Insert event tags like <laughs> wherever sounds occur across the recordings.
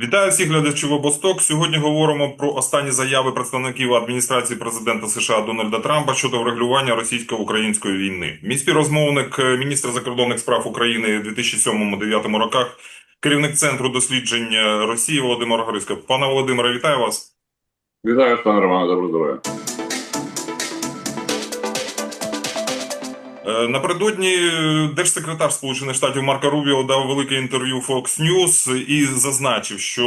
Вітаю всіх глядачів обосток. Сьогодні говоримо про останні заяви представників адміністрації президента США Дональда Трампа щодо врегулювання російсько-української війни. Мій співрозмовник, е, міністр закордонних справ України у 2007-2009 роках, керівник центру досліджень е, Росії Володимир Грицько. Пане Володимире, вітаю вас. Вітаю, пане Романе, доброго здоров'я. Напередодні е, держсекретар Сполучених Штатів Марко Рубіо дав велике інтерв'ю Fox News і зазначив, що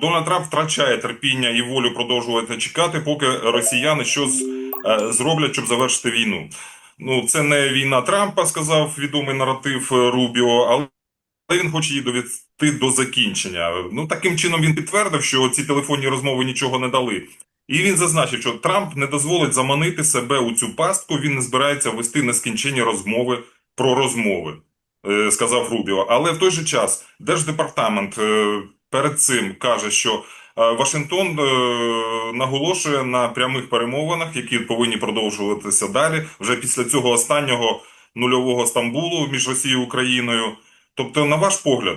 Дональд Трамп втрачає терпіння і волю продовжувати чекати, поки росіяни щось е, зроблять, щоб завершити війну. Ну, це не війна Трампа, сказав відомий наратив е, Рубіо, але він хоче її довести до закінчення. Ну таким чином він підтвердив, що ці телефонні розмови нічого не дали. І він зазначив, що Трамп не дозволить заманити себе у цю пастку. Він не збирається вести нескінченні розмови про розмови, е, сказав Рубіо. Але в той же час держдепартамент е, перед цим каже, що е, Вашингтон наголошує на прямих перемовинах, які повинні продовжуватися далі, вже після цього останнього нульового Стамбулу між Росією і Україною. Тобто, на ваш погляд,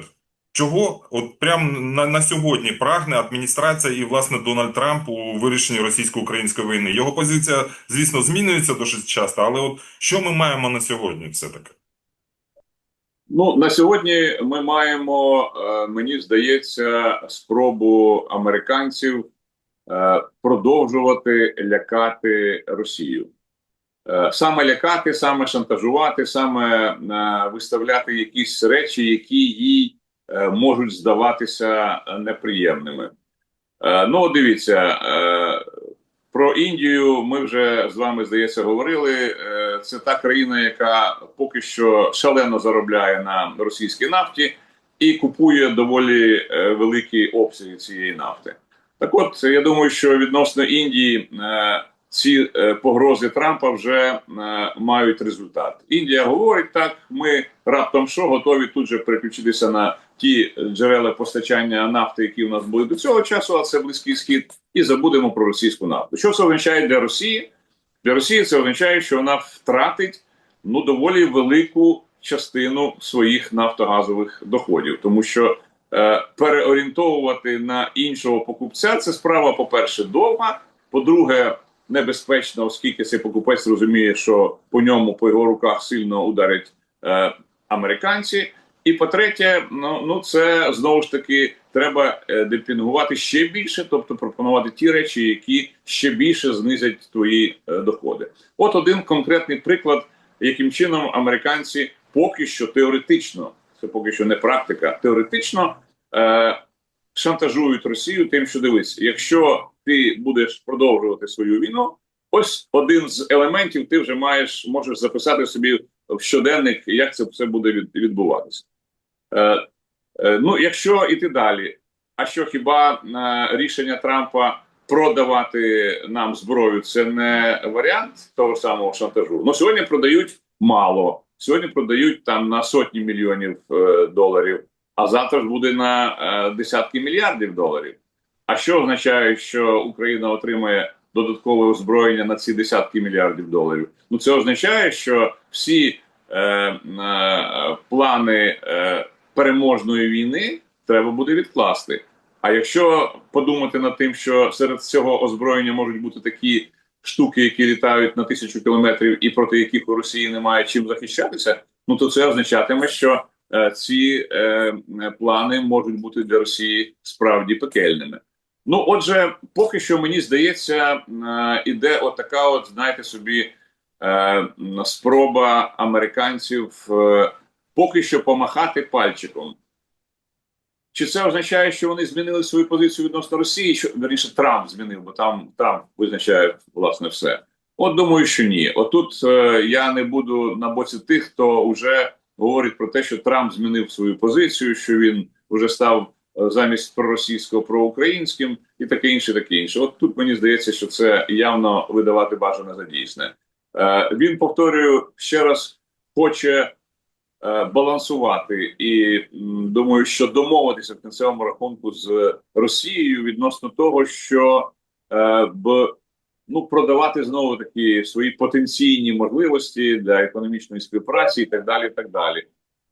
Чого от прямо на, на сьогодні прагне адміністрація і власне Дональд Трамп у вирішенні російсько-української війни? Його позиція, звісно, змінюється досить часто, але от що ми маємо на сьогодні, все таки? Ну на сьогодні ми маємо, е, мені здається, спробу американців е, продовжувати лякати Росію. Е, Саме лякати, саме шантажувати, саме виставляти якісь речі, які їй можуть здаватися неприємними. Е, Ну, дивіться, е, про Індію ми вже з вами здається говорили. Е, Це та країна, яка поки що шалено заробляє на російській нафті і купує доволі е, великі обсяги цієї нафти. Так, от я думаю, що відносно Індії е, ці е, погрози Трампа вже е, мають результат. Індія говорить так: ми раптом що готові тут же переключитися на ті джерела постачання нафти, які у нас були до цього часу, а це близький схід, і забудемо про російську нафту. Що це означає для Росії? Для Росії це означає, що вона втратить ну доволі велику частину своїх нафтогазових доходів, тому що е, переорієнтовувати на іншого покупця це справа, по-перше, довга. По-друге, небезпечно, оскільки цей покупець розуміє, що по ньому, по його руках сильно ударять е, американці. І по-третє, ну, ну це знову ж таки треба е, демпінгувати ще більше, тобто пропонувати ті речі, які ще більше знизять твої е, доходи. От один конкретний приклад, яким чином американці поки що теоретично, це поки що не практика, теоретично е, шантажують Росію тим, що дивись, якщо ти будеш продовжувати свою війну, ось один з елементів ти вже маєш можеш записати собі в щоденник, як це все буде від, відбуватися. Е, е, ну, якщо іти далі, а що хіба е, рішення Трампа продавати нам зброю це не варіант того самого шантажу? Ну сьогодні продають мало. Сьогодні продають там на сотні мільйонів доларів, а завтра ж буде на десятки мільярдів доларів. А що означає, що Україна отримає додаткове озброєння на ці десятки мільярдів доларів? Ну це означає, що всі е, е, плани е, переможної війни треба буде відкласти. А якщо подумати над тим, що серед цього озброєння можуть бути такі штуки, які літають на тисячу кілометрів, і проти яких у Росії немає чим захищатися, ну то це означатиме, що е, ці е, плани можуть бути для Росії справді пекельними. Ну, отже, поки що мені здається, е, іде отака, от знаєте собі, е, спроба американців е, поки що помахати пальчиком. Чи це означає, що вони змінили свою позицію відносно Росії? Що верніше Трамп змінив, бо там Трамп визначає власне все. От думаю, що ні. Отут е, я не буду на боці тих, хто вже говорить про те, що Трамп змінив свою позицію, що він вже став е, замість проросійського проукраїнським і таке інше, таке інше. От тут мені здається, що це явно видавати бажане за дійсне. Е, він повторюю ще раз, хоче балансувати і думаю, що домовитися в кінцевому рахунку з Росією відносно того, що е, б ну продавати знову такі свої потенційні можливості для економічної співпраці і так далі. І так далі.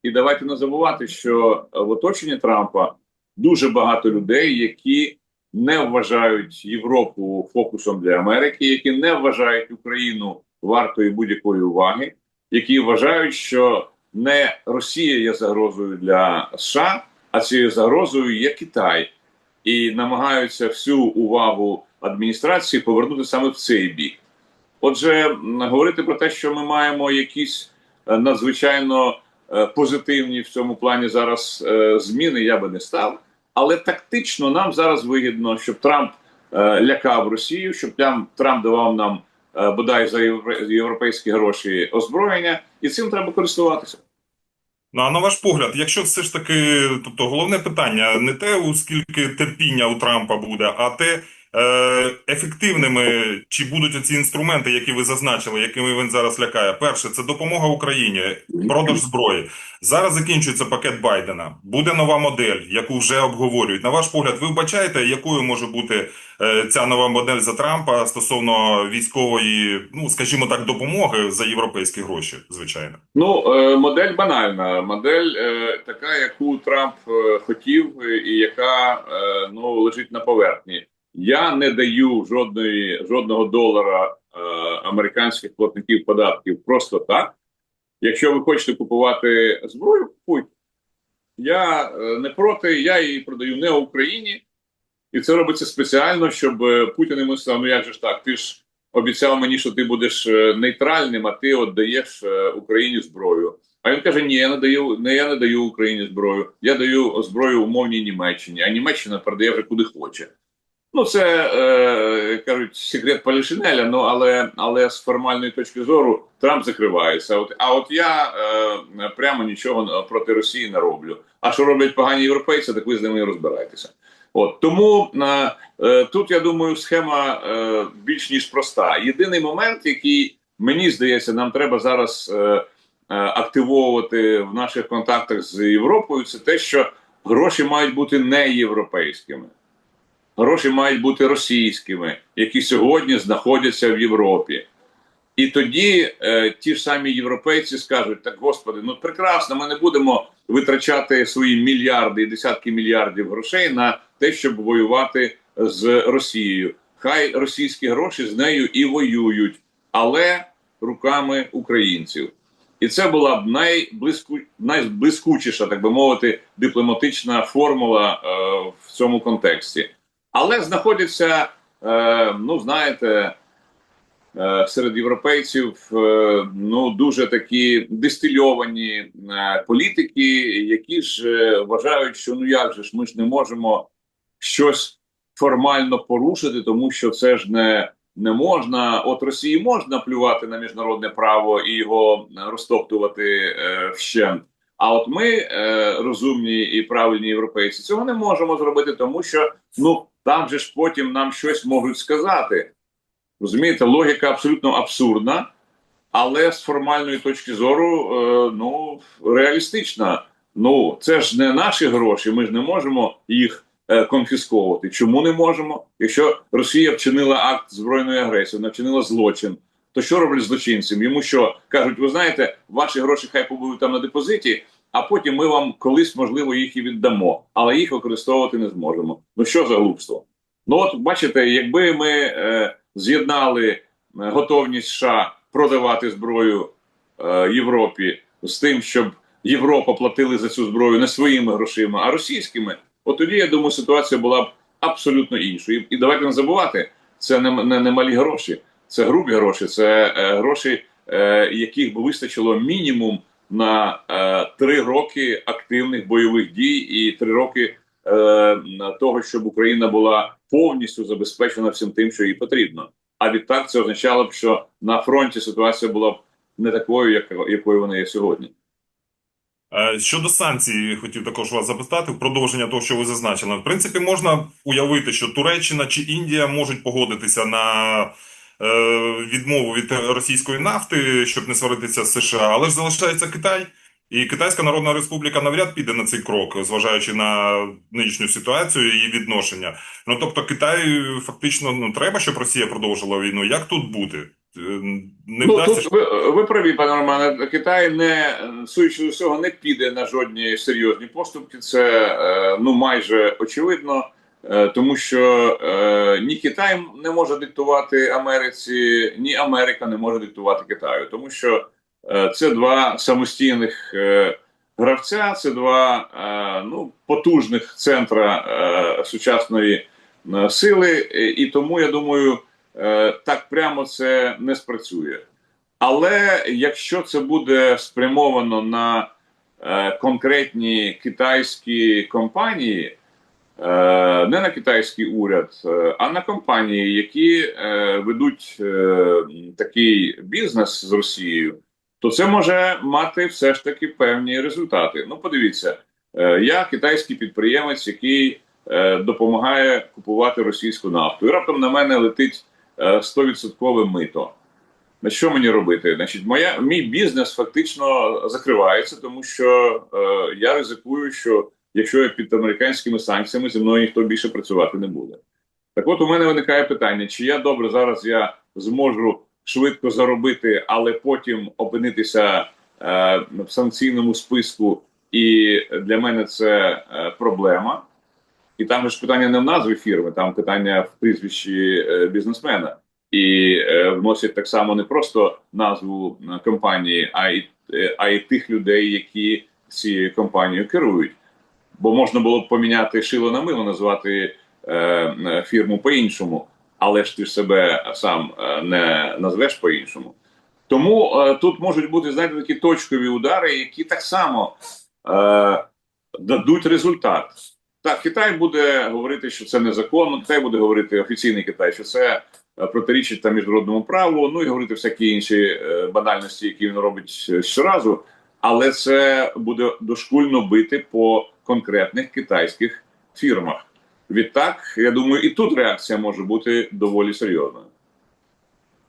І давайте не забувати, що в оточенні Трампа дуже багато людей, які не вважають Європу фокусом для Америки, які не вважають Україну вартою будь-якої уваги, які вважають, що не Росія є загрозою для США, а цією загрозою є Китай, і намагаються всю увагу адміністрації повернути саме в цей бік. Отже, говорити про те, що ми маємо якісь е, надзвичайно е, позитивні в цьому плані зараз е, зміни, я би не став. Але тактично нам зараз вигідно, щоб Трамп лякав Росію, щоб Трамп, давав нам бодай за євро- європейські гроші озброєння, і цим треба користуватися. Ну, а на ваш погляд, якщо все ж таки, тобто головне питання не те, скільки терпіння у Трампа буде, а те, е, ефективними чи будуть оці інструменти, які ви зазначили, якими він зараз лякає. Перше, це допомога Україні, продаж зброї. Зараз закінчується пакет Байдена. Буде нова модель, яку вже обговорюють. На ваш погляд, ви вбачаєте, якою може бути е, ця нова модель за Трампа стосовно військової, ну скажімо так, допомоги за європейські гроші, звичайно. Ну, е, модель банальна, модель е, така, яку Трамп е, хотів, е, і яка е, ну лежить на поверхні. Я не даю жодної жодного долара е, американських платників податків просто так. Якщо ви хочете купувати зброю, купуйте. Я е, не проти, я її продаю не Україні, і це робиться спеціально, щоб е, Путін йому сказав: ну як же ж так? Ти ж обіцяв мені, що ти будеш е, нейтральним, а ти от даєш е, Україні зброю. А він каже: Ні, я не даю, не я не даю Україні зброю. Я даю зброю умовній Німеччині, а Німеччина передає вже куди хоче. Ну, це е, кажуть секрет Полішинеля, ну але але з формальної точки зору Трамп закривається. От а от я е, прямо нічого проти Росії не роблю. А що роблять погані європейці, так ви з ними і розбирайтеся. От тому е, е, тут я думаю, схема е, більш ніж проста. Єдиний момент, який мені здається, нам треба зараз е, е, активовувати в наших контактах з Європою, це те, що гроші мають бути не європейськими. Гроші мають бути російськими, які сьогодні знаходяться в Європі. І тоді е, ті ж самі європейці скажуть: так, господи, ну прекрасно, ми не будемо витрачати свої мільярди і десятки мільярдів грошей на те, щоб воювати з Росією. Хай російські гроші з нею і воюють, але руками українців. І це була б найблиску, найблискучіша, так би мовити, дипломатична формула е, в цьому контексті. Але знаходяться, е, ну знаєте, е, серед європейців е, ну дуже такі дистильовані е, політики, які ж е, вважають, що ну як же ж ми ж не можемо щось формально порушити, тому що це ж не, не можна. От Росії можна плювати на міжнародне право і його розтоптувати е, вщент. А от ми, е, розумні і правильні європейці, цього не можемо зробити, тому що ну там же ж потім нам щось можуть сказати. Розумієте, логіка абсолютно абсурдна, але з формальної точки зору, е, ну реалістична. Ну це ж не наші гроші. Ми ж не можемо їх е, конфісковувати. Чому не можемо? Якщо Росія вчинила акт збройної агресії, вона вчинила злочин. То що роблять злочинцям? Йому що кажуть, ви знаєте, ваші гроші хай побудуть там на депозиті, а потім ми вам колись, можливо, їх і віддамо, але їх використовувати не зможемо. Ну що за глупство? Ну от бачите, якби ми е, з'єднали е, готовність США продавати зброю е, Європі з тим, щоб Європа платили за цю зброю не своїми грошима, а російськими, от тоді я думаю, ситуація була б абсолютно іншою. І давайте не забувати, це не, не, не малі гроші, це грубі гроші, це е, гроші, е, яких би вистачило мінімум на е, три роки активних бойових дій і три роки е, того, щоб Україна була повністю забезпечена всім тим, що їй потрібно. А відтак це означало б, що на фронті ситуація була б не такою, як, якою вона є сьогодні. Е, Щодо санкцій, хотів також вас запитати в продовження того, що ви зазначили. В принципі, можна уявити, що Туреччина чи Індія можуть погодитися на відмову від російської нафти, щоб не сваритися з США, але ж залишається Китай. І Китайська Народна Республіка навряд піде на цей крок, зважаючи на нинішню ситуацію і відношення. Ну тобто, Китай фактично ну треба, щоб Росія продовжила війну. Як тут бути? е, не ну, вдасться. тут ви, ви праві, пане Романе. Китай не судячи з усього не піде на жодні серйозні поступки. Це е, ну майже очевидно, е, тому що е, ні Китай не може диктувати Америці, ні Америка не може диктувати Китаю, тому що е, це два самостійних е, гравця, це два е, ну потужних центра е, сучасної е, сили, і, тому я думаю. Е, так прямо це не спрацює. Але якщо це буде спрямовано на е, конкретні китайські компанії, е, не на китайський уряд, е, а на компанії, які е, ведуть е, такий бізнес з Росією, то це може мати все ж таки певні результати. Ну, подивіться, е, я китайський підприємець, який е, допомагає купувати російську нафту, і раптом на мене летить е, 100% мито. На що мені робити? Значить, моя мій бізнес фактично закривається, тому що е, я ризикую, що якщо я під американськими санкціями, зі мною ніхто більше працювати не буде. Так от у мене виникає питання: чи я добре зараз я зможу швидко заробити, але потім опинитися е, в санкційному списку, і для мене це е, проблема. І там ж питання не в назві фірми, там питання в прізвищі е, бізнесмена. І е, вносять так само не просто назву е, компанії, а й, е, а й тих людей, які цією компанією керують. Бо можна було б поміняти шило на мило, назвати е, е, фірму по-іншому, але ж ти ж себе сам е, не назвеш по-іншому. Тому е, тут можуть бути знаєте, такі точкові удари, які так само е, дадуть результат. Так, Китай буде говорити, що це незаконно. Китай буде говорити офіційний Китай, що це е, протирічить там міжнародному праву. Ну і говорити всякі інші е, банальності, які він робить щоразу. Але це буде дошкульно бити по конкретних китайських фірмах. Відтак, я думаю, і тут реакція може бути доволі серйозною.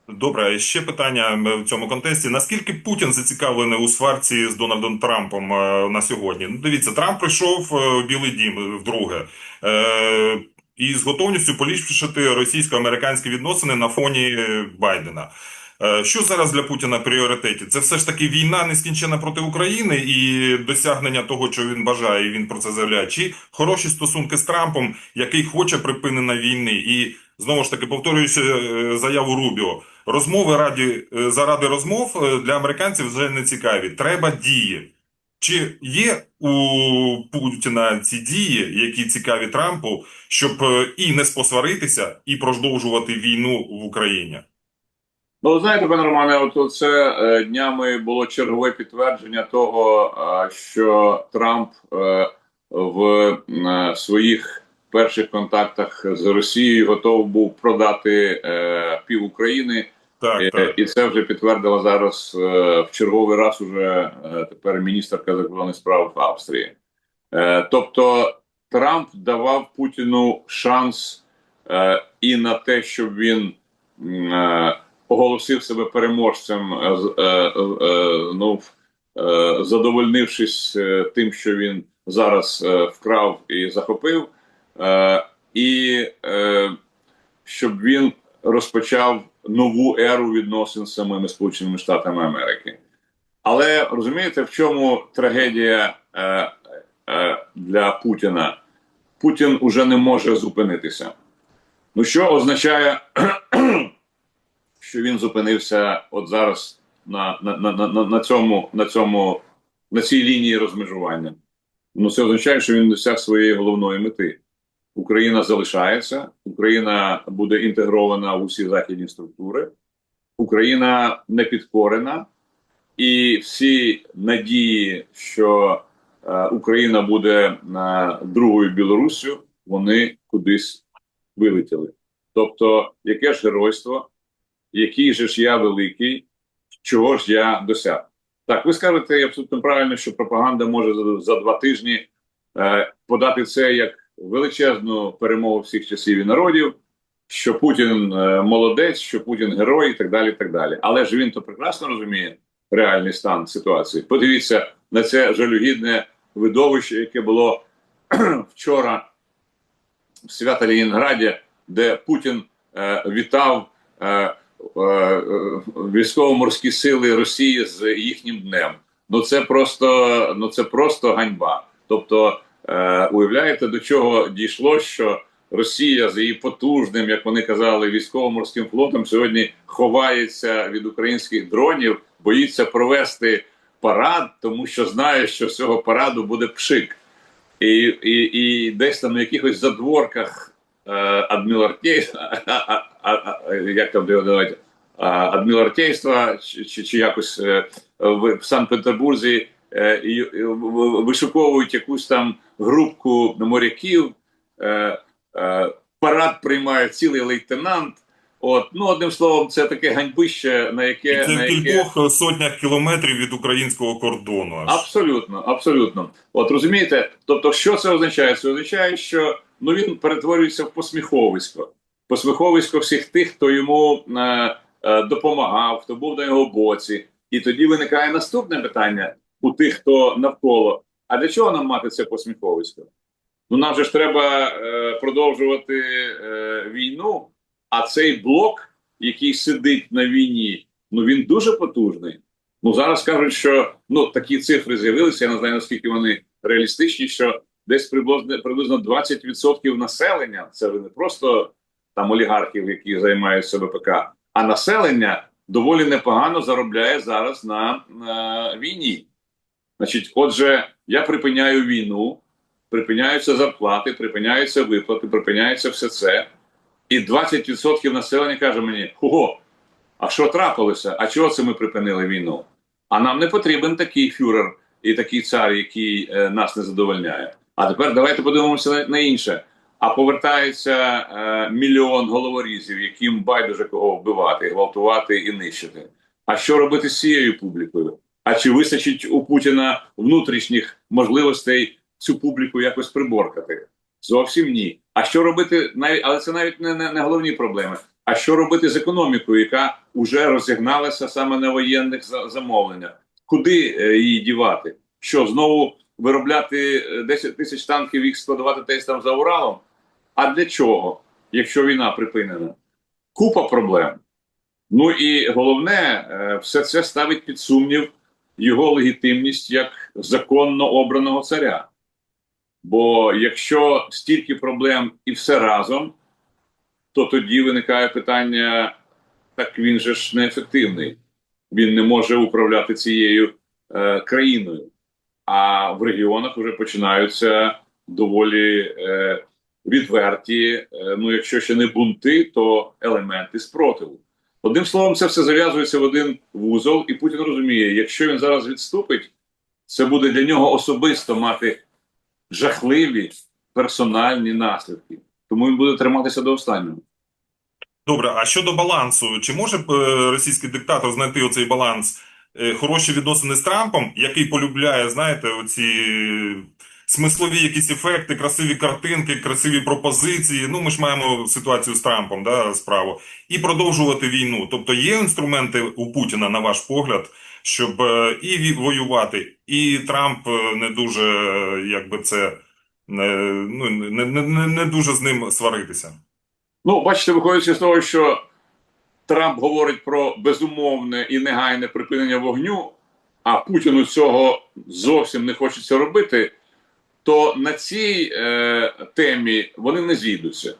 Добре, ще питання в цьому контексті. Наскільки Путін зацікавлений у сварці з Дональдом Трампом е, на сьогодні? Ну, дивіться, Трамп прийшов е, в Білий Дім вдруге. Е, і з готовністю поліпшити російсько-американські відносини на фоні е, Байдена. Е, Що зараз для Путіна пріоритеті? Це все ж таки війна нескінчена проти України і досягнення того, що він бажає, і він про це заявляє, чи хороші стосунки з Трампом, який хоче припинення війни, і знову ж таки повторюючи е, заяву Рубіо, розмови раді е, заради розмов для американців вже не цікаві. Треба дії. Чи є у Путіна ці дії, які цікаві Трампу, щоб і не спосваритися, і продовжувати війну в Україні? Ну, знаєте, пане Романе, от це днями було чергове підтвердження того, е, що Трамп е, в е, своїх перших контактах з Росією готов був продати пів України, Так, так. і це вже підтвердила зараз в черговий раз уже тепер міністерка закордонних справ Австрії. Тобто Трамп давав Путіну шанс і на те, щоб він оголосив себе переможцем, е, е, е, ну, задовольнившись тим, що він зараз вкрав і захопив, і щоб він розпочав нову еру відносин з самими Сполученими Штатами Америки. Але розумієте, в чому трагедія для Путіна? Путін уже не може зупинитися. Ну, що означає, що він зупинився от зараз на, на, на, на, на, цьому, на, цьому, на цій лінії розмежування? Ну, це означає, що він досяг своєї головної мети. Україна залишається, Україна буде інтегрована в усі західні структури, Україна не підкорена, і всі надії, що е, Україна буде е, другою Білоруссю, вони кудись вилетіли. Тобто, яке ж геройство, який же ж я великий, чого ж я досяг? Так, ви скажете абсолютно правильно, що пропаганда може за, два тижні е, подати це як величезну перемогу всіх часів і народів, що Путін е, молодець, що Путін герой, і так далі. так далі. Але ж він то прекрасно розуміє реальний стан ситуації. Подивіться на це жалюгідне видовище, яке було <clears throat> вчора в Свято-Ленінграді, де Путін е, вітав е, військово-морські сили Росії з їхнім днем. Ну це просто, ну це просто ганьба. Тобто, е, уявляєте, до чого дійшло, що Росія з її потужним, як вони казали, військово-морським флотом сьогодні ховається від українських дронів, боїться провести парад, тому що знає, що з цього параду буде пшик. І, і, і десь там на якихось задворках е, адміралтейства, <laughs> а, а, а, а, як там давайте, а, чи, чи, якось е, в, Санкт-Петербурзі е, вишуковують якусь там групку моряків, е, парад приймає цілий лейтенант. От, ну одним словом, це таке ганьбище, на яке, І це на яке... кількох сотнях кілометрів від українського кордону. Абсолютно, абсолютно. От розумієте, тобто, що це означає? Це означає, що ну він перетворюється в посміховисько. Посміховисько всіх тих, хто йому е, е, допомагав, хто був на його боці. І тоді виникає наступне питання у тих, хто навколо. А для чого нам мати це посміховисько? Ну нам же ж треба е, продовжувати е, війну, а цей блок, який сидить на війні, ну він дуже потужний. Ну зараз кажуть, що ну такі цифри з'явилися. Я не знаю наскільки вони реалістичні, що десь приблизно приблизно 20% населення це не просто там олігархів, які займаються ВПК, а населення доволі непогано заробляє зараз на, на війні. Значить, отже, я припиняю війну, припиняються зарплати, припиняються виплати, припиняється все це. І 20% населення каже мені: Ого, а що трапилося? А чого це ми припинили війну? А нам не потрібен такий фюрер і такий цар, який е, нас не задовольняє. А тепер давайте подивимося на, інше. А повертається е, мільйон головорізів, яким байдуже кого вбивати, гвалтувати і нищити. А що робити з цією публікою? А чи вистачить у Путіна внутрішніх можливостей цю публіку якось приборкати? Зовсім ні. А що робити навіть, але це навіть не, не, не головні проблеми. А що робити з економікою, яка вже розігналася саме на воєнних замовленнях? Куди е, її дівати? Що знову виробляти е, 10 тисяч танків, їх складувати десь там за Уралом? А для чого, якщо війна припинена? Купа проблем. Ну і головне, е, все це ставить під сумнів його легітимність як законно обраного царя. Бо якщо стільки проблем і все разом, то тоді виникає питання: так він же ж неефективний, він не може управляти цією е, країною. А в регіонах вже починаються доволі е, відверті, е, ну якщо ще не бунти, то елементи спротиву. Одним словом, це все зав'язується в один вузол, і Путін розуміє, якщо він зараз відступить, це буде для нього особисто мати жахливі персональні наслідки. Тому він буде триматися до останнього. Добре, а щодо балансу, чи може е, російський диктатор знайти оцей баланс? Е, Хороші відносини з Трампом, який полюбляє, знаєте, оці смислові якісь ефекти, красиві картинки, красиві пропозиції. Ну, ми ж маємо ситуацію з Трампом, да, справу, і продовжувати війну. Тобто є інструменти у Путіна, на ваш погляд, щоб е, і воювати, і Трамп е, не дуже, е, якби це, е, ну, не, не, не дуже з ним сваритися. Ну, бачите, виходячи з того, що Трамп говорить про безумовне і негайне припинення вогню, а Путіну цього зовсім не хочеться робити, то на цій е, темі вони не зійдуться.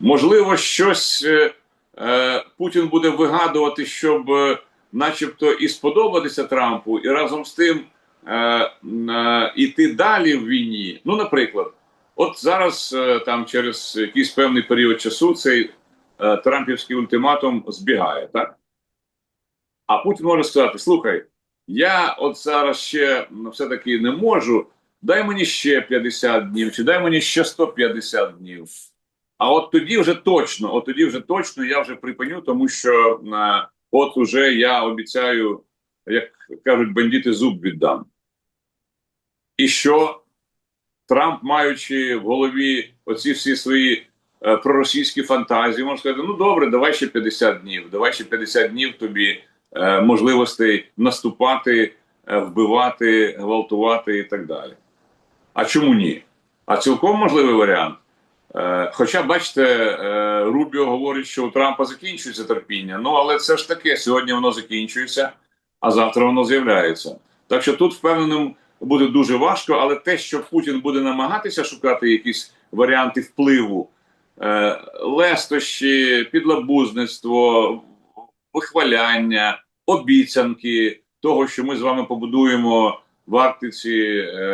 Можливо, щось е, е, Путін буде вигадувати, щоб, е, начебто, і сподобатися Трампу, і разом з тим е, е, іти далі в війні. Ну, наприклад, от зараз е, там через якийсь певний період часу цей е, Трампівський ультиматум збігає, так? А Путін може сказати: слухай, я от зараз ще ну, все-таки не можу. Дай мені ще 50 днів, чи дай мені ще 150 днів. А от тоді вже точно, от тоді вже точно я вже припиню, тому що е, от уже я обіцяю, як кажуть, бандити зуб віддам. І що Трамп, маючи в голові оці всі свої е, проросійські фантазії, може сказати: ну добре, давай ще 50 днів, давай ще 50 днів тобі е, можливостей наступати, е, вбивати, гвалтувати і так далі. А чому ні? А цілком можливий варіант. Е, Хоча, бачите, е, Рубіо говорить, що у Трампа закінчується терпіння. Ну але це ж таке, сьогодні воно закінчується, а завтра воно з'являється. Так що тут впевненим буде дуже важко, але те, що Путін буде намагатися шукати якісь варіанти впливу, е, лестощі, підлабузництво, вихваляння, обіцянки того, що ми з вами побудуємо в Арктиці е,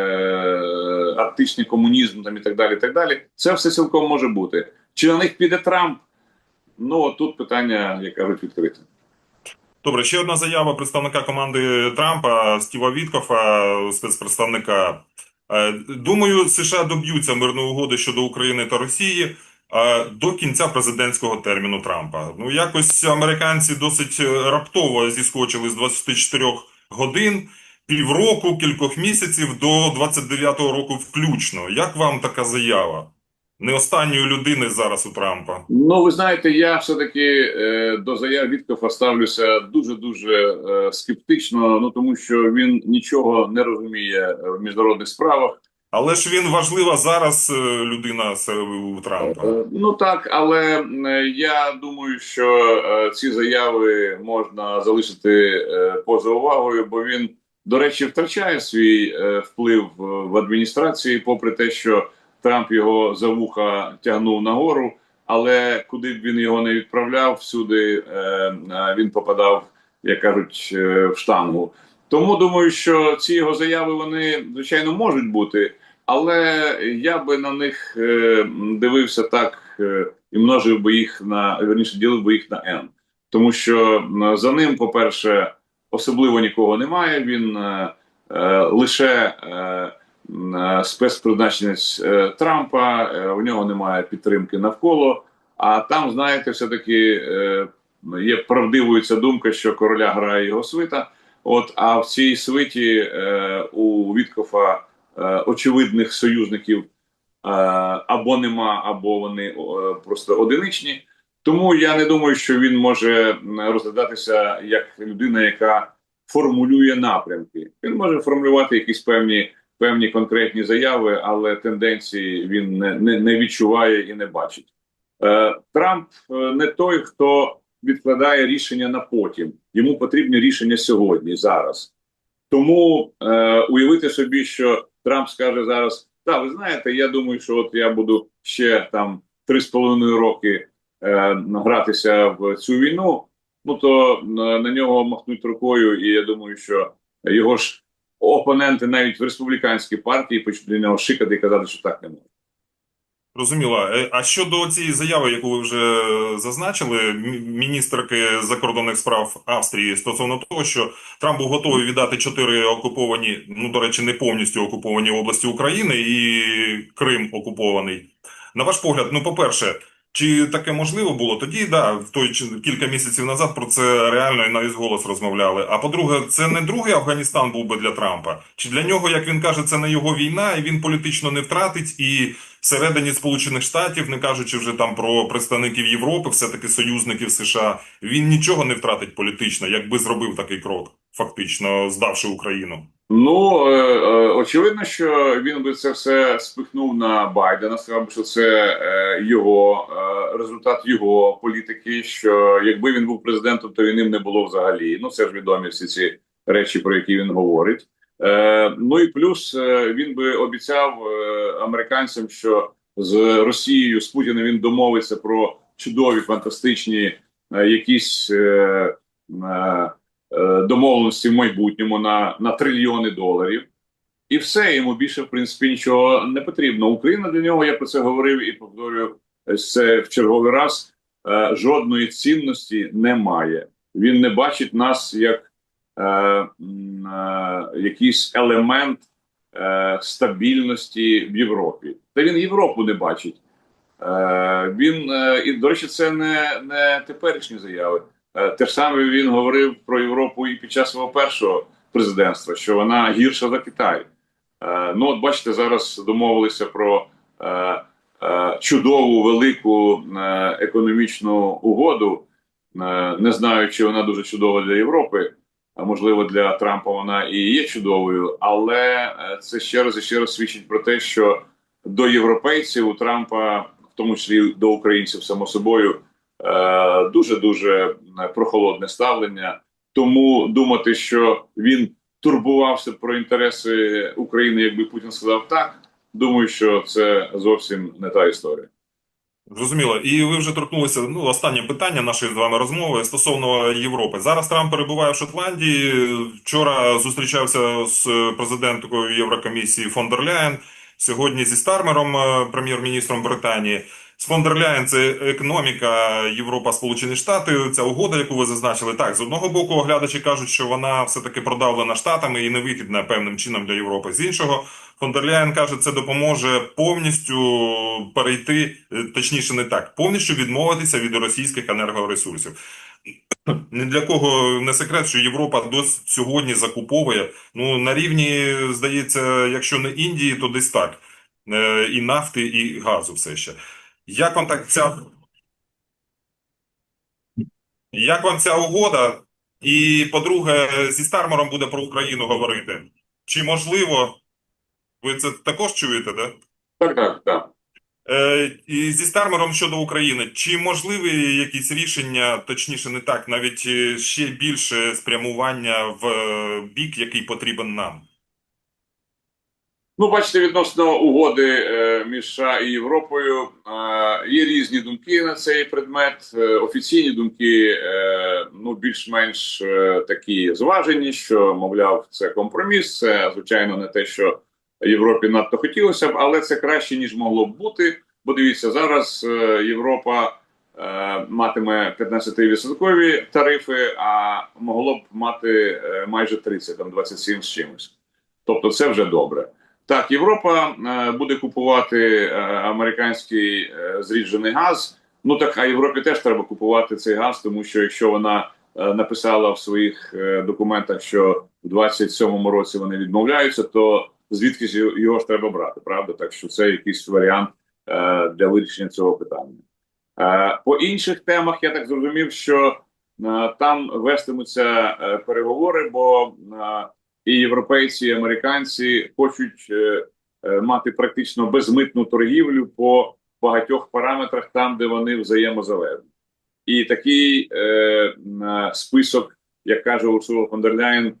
арктичний комунізм там і так далі. і так далі. Це все цілком може бути. Чи на них піде Трамп? Ну тут питання, як кажуть, відкрите. Добре, ще одна заява представника команди Трампа Стіва Віткофа, спецпредставника. Е, Думаю, США доб'ються мирної угоди щодо України та Росії е, до кінця президентського терміну Трампа. Ну, якось американці досить е, раптово зіскочили з 24 годин, півроку, кількох місяців до 29-го року включно. Як вам така заява? Не останньої людини зараз у Трампа. Ну, ви знаєте, я все-таки е, до заяв Віткофа ставлюся дуже-дуже е, скептично, ну тому що він нічого не розуміє в міжнародних справах. Але ж він важлива зараз е, людина у Трампа. Е, Ну так, але е, я думаю, що ці заяви можна залишити поза увагою, бо він, до речі, втрачає свій вплив в адміністрації, попри те, що Трамп його за вуха тягнув нагору. Але куди б він його не відправляв, всюди він попадав, як кажуть, в штангу. Тому думаю, що ці його заяви вони звичайно можуть бути. Але я би на них е, дивився так е, і множив би їх на верніше, ділив би їх на N. Тому що за ним, по-перше, особливо нікого немає. Він е, е, лише е, спецпризначенець е, Трампа, е, у нього немає підтримки навколо. А там, знаєте, все-таки е, є правдивою ця думка, що короля грає його свита. От, а в цій свиті е, у Віткофа е, очевидних союзників е, або нема, або вони е, просто одиничні. Тому я не думаю, що він може розглядатися як людина, яка формулює напрямки. Він може формулювати якісь певні певні конкретні заяви, але тенденції він не, не, не відчуває і не бачить. Е, Трамп е, не той, хто відкладає рішення на потім. Йому потрібні рішення сьогодні, зараз. Тому е, уявити собі, що Трамп скаже зараз: так, ви знаєте, я думаю, що от я буду ще там три з половиною роки е, гратися в цю війну. Ну то е, на нього махнуть рукою, і я думаю, що його ж опоненти навіть в республіканській партії почнуть до нього шикати і казати, що так не може. Розуміло. Е, А щодо цієї заяви, яку ви вже зазначили, мі- міністерки закордонних справ Австрії стосовно того, що Трамп був готовий віддати чотири окуповані, ну до речі, не повністю окуповані області України і Крим окупований. На ваш погляд, ну по-перше, чи таке можливо було тоді? Да, в той кілька місяців назад про це реально і навіть голос розмовляли. А по-друге, це не другий Афганістан був би для Трампа. Чи для нього, як він каже, це не його війна, і він політично не втратить і всередині Сполучених Штатів, не кажучи вже там про представників Європи, все-таки союзників США, він нічого не втратить політично, якби зробив такий крок, фактично здавши Україну. Ну е, е, очевидно, що він би це все спихнув на Байдена. Сказав що це е, його результат його політики. Що якби він був президентом, то і ним не було взагалі. Ну це ж відомі всі ці речі, про які він говорить. Е, ну і плюс е, він би обіцяв е, американцям, що з Росією з Путіним він домовиться про чудові фантастичні якісь. Домовленості в майбутньому на, на трильйони доларів. І все йому більше, в принципі, нічого не потрібно. Україна для нього, я про це говорив і повторюю це в черговий раз. Жодної цінності немає. Він не бачить нас як якийсь елемент е, стабільності в Європі. Та він Європу не бачить. Е, він е, і до речі, це не, не теперішні заяви. Е, Те ж саме він говорив про Європу і під час свого першого президентства, що вона гірша за Китай. Е, Ну, от бачите, зараз домовилися про е, е, чудову велику е, економічну угоду. Е, Не знаю, чи вона дуже чудова для Європи, можливо для Трампа вона і є чудовою, але е, це ще раз і ще раз свідчить про те, що до європейців у Трампа в тому числі до українців, само собою, е, дуже дуже прохолодне ставлення. Тому думати, що він турбувався про інтереси України, якби Путін сказав так. Думаю, що це зовсім не та історія. Зрозуміло. І ви вже торкнулися, ну, останнє питання нашої з вами розмови стосовно Європи. Зараз Трамп перебуває в Шотландії. Вчора зустрічався з президенткою Єврокомісії фон дер Ляєн. Сьогодні зі Стармером, е, прем'єр-міністром Британії. З фон дер Ляєн це економіка, Європа, Сполучені Штати. Ця угода, яку ви зазначили. Так, з одного боку, оглядачі кажуть, що вона все-таки продавлена штатами і невигідна певним чином для Європи. З іншого, фон дер Ляєн каже, це допоможе повністю перейти, е, точніше, не так, повністю відмовитися від російських енергоресурсів. Ні для кого не секрет, що Європа досить сьогодні закуповує ну на рівні, здається, якщо не Індії, то десь так. Е, І нафти, і газу все ще. Як вам так ця як вам ця угода? І, по-друге, зі Стармером буде про Україну говорити. Чи можливо, ви це також чуєте, да? Так, так, так. Е, і зі Стармером щодо України, чи можливі якісь рішення, точніше, не так, навіть е, ще більше спрямування в е, бік, який потрібен нам? Ну, бачите, відносно угоди е, між США і Європою е, є різні думки на цей предмет. Е, офіційні думки, ну більш-менш такі зважені, що мовляв, це компроміс. Це звичайно не те, що Європі надто хотілося б, але це краще ніж могло б бути. Бо дивіться, зараз Європа матиме 15% тарифи, а могло б мати майже 30, там 27 з чимось. Тобто, це вже добре. Так, Європа е, буде купувати е, американський е, зріджений газ. Ну так, а Європі теж треба купувати цей газ, тому що якщо вона написала в своїх документах, що в 27-му році вони відмовляються, то звідки його- ж треба брати, правда? Так що це якийсь варіант для вирішення цього питання. По інших темах я так зрозумів, що там вестимуться переговори, бо і європейці, і американці хочуть е, е, мати практично безмитну торгівлю по багатьох параметрах, там, де вони взаємозалежні. І такий е, е, список, як каже Урсула фон е,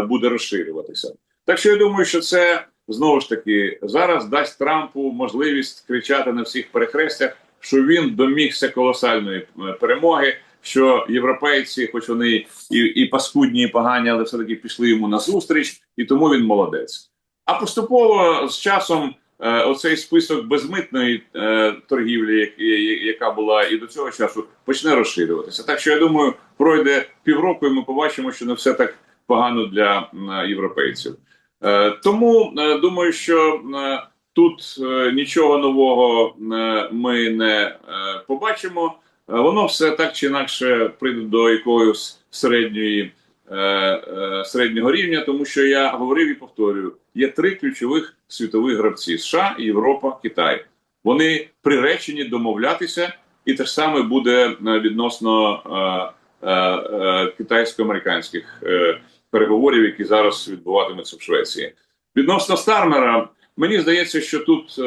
буде розширюватися. Так що я думаю, що це знову ж таки зараз дасть Трампу можливість кричати на всіх перехрестях, що він домігся колосальної перемоги. Що європейці, хоч вони і, і паскудні, і погані, але все-таки пішли йому на зустріч, і тому він молодець. А поступово з часом е, оцей список безмитної е, торгівлі, як- я- яка була і до цього часу, почне розширюватися. Так що я думаю, пройде півроку, і ми побачимо, що не все так погано для м, європейців. Е, тому е, думаю, що е, тут е, нічого нового е, ми не е, побачимо. Е, Воно все так чи інакше прийде до якоїсь середньої е, е, середнього рівня, тому що я говорив і повторюю: є три ключових світових гравці: США, Європа, Китай. Вони приречені домовлятися, і те ж саме буде відносно китайсько-американських переговорів, які зараз відбуватимуться в Швеції. Відносно Стармера, мені здається, що тут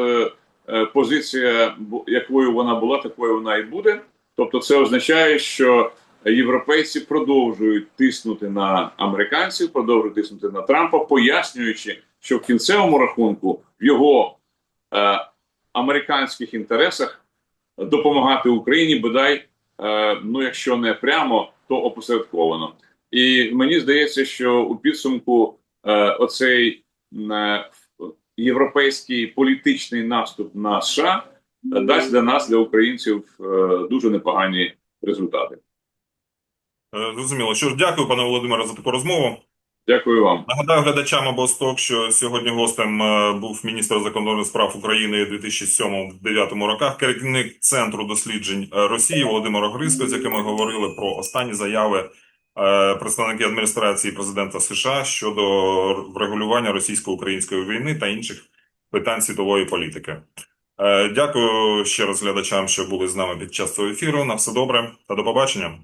позиція, якою вона була, такою вона і буде. Тобто, це означає, що європейці продовжують тиснути на американців, продовжують тиснути на Трампа, пояснюючи, що в кінцевому рахунку в його е, американських інтересах допомагати Україні, бодай, е, ну якщо не прямо, то опосередковано. І мені здається, що у підсумку е, оцей е, європейський політичний наступ на США дасть для нас, для українців, е, дуже непогані результати. Е, Зрозуміло. Що ж, дякую, пане Володимире, за таку розмову. Дякую вам. Нагадаю глядачам або сток, що сьогодні гостем е, був міністр закордонних справ України у 2007-2009 роках, керівник центру досліджень Росії Володимир Гриско, з яким ми говорили про останні заяви представників адміністрації президента США щодо врегулювання російсько-української війни та інших питань світової політики. Е, Дякую ще раз глядачам, що були з нами під час цього ефіру. На все добре та до побачення.